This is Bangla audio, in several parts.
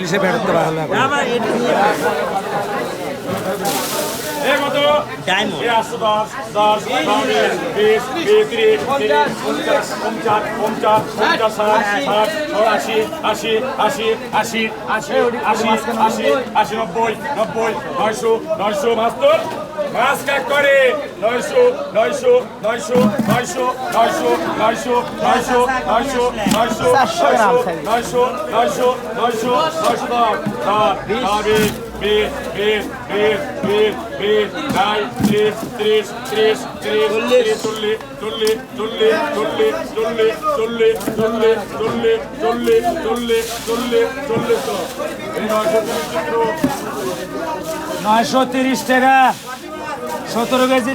পুলিশে বেরোতে পারল ডায়মন্ড এ একশো দশ দশ বিশ বিশ বিশ তিরিশ তিরিশ পঞ্চাশ পঞ্চাশ পঞ্চাশ পঞ্চাশ ষাট ষাট আশি আশি আশি আশি আশি আশি আশি আশি নব্বই নব্বই নয়শো নয়শো মাস্তর মাছ কাক করে নয়শো নয়শো নয়শো নয়শো নয়শো নয়শো নয়শো নয়শো নয়শো নয়শো নয়শো নয়শো নয়শো দশ দশ বিশ বিশ বিশ বিশ বিশ বিশ নয় ত্রিশ ত্রিশ ত্রিশ ত্রিশ চল্লিশ চল্লিশ চল্লিশ চল্লিশ চল্লিশ চল্লিশ চল্লিশ চল্লিশ চল্লিশ চল্লিশ চল্লিশ চল্লিশ এই নয়শো তিরিশ টাকা সতেরো কেজি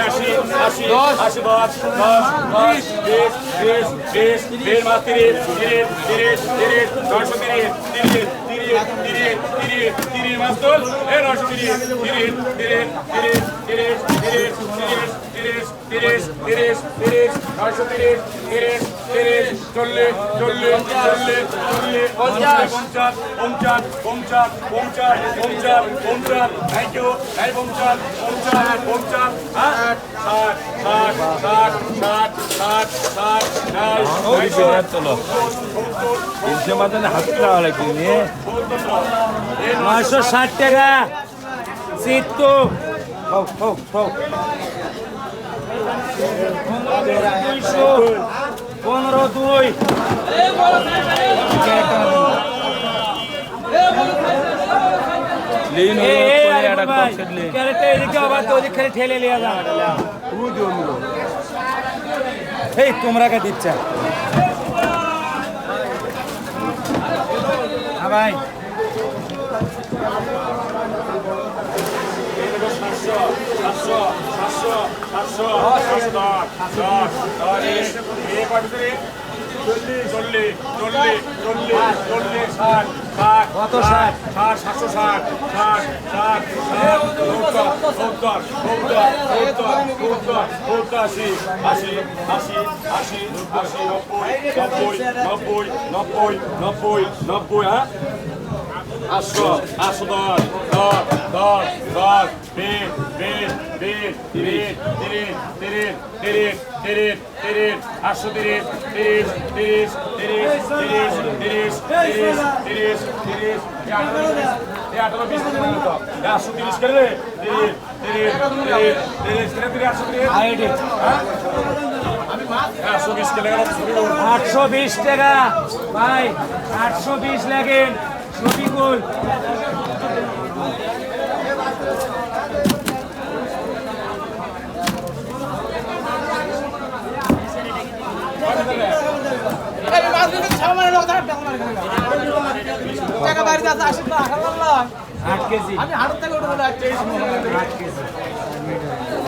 আশি দশ দশ দশ বিশ বিশ বিশ বিশ মাস তিরিশ তিরিশ তিরিশ তিরিশ নশো তিরিশ তিরিশ তিরিশ তিরিশ তিরিশ তিরিশ মাস দশ নশো তিরিশ তিরিশ তিরিশ তিরিশ তিরিশ তিরিশ তিরিশ ছয়শো তিরিশ তিরিশ তিরিশ চল্লিশ চল্লিশ চল্লিশ চল্লিশ পঞ্চাশ পঞ্চাশ পঞ্চাশ পঞ্চাশ পঞ্চাশ পঞ্চাশ পঞ্চাশ। থ্যাংক ইউ এই পঞ্চাশ পঞ্চাশ পঞ্চাশ ষাট ষাট ষাট ষাট ষাট ষাট ষাট চলো তিনশো মাথায় হাত লাগালে কি নিয়ে? নয়শো ষাট টাকা। সিট তো দুইশো পনেরো দুই। ঠেলে লিয়া যা এই তোমরা কে দিচ্ছা? হ্যাঁ ভাই। সাতশো সাতশো সাতশো সাতশো দশ দশ দশ এ কত চল্লিশ চল্লিশ চল্লিশ চল্লিশ চল্লিশ ষাট ষাট কত ষাট? ষাট সাতশো ষাট ষাট ষাট ষাট সত্তর সত্তর সত্তর সত্তর সত্তর সত্তর আশি আশি আশি আশি আশি নব্বই নব্বই নব্বই নব্বই নব্বই হ্যাঁ আটশো দশ দশ বিশ বিশ তিরিশ তিরিশ তিরিশ তিরিশ তিরিশ তিরিশ আটশো তিরিশ তিরিশ তিরিশ তিরিশ তিরিশ তিরিশ তিরিশ তিরিশ তিরিশ আঠারো বিশ আটশো তিরিশ করে তিরিশ তিরিশ তিরিশ তিরিশ তিরিশ আটশো তিরিশ একশো বিশ কেলে গেল আটশো বিশ টাকা ভাই আটশো বিশ লাগেন শফিকুল টাকা বাড়িতে আছে আশি টাকা আমি হাটের থেকে উঠে আট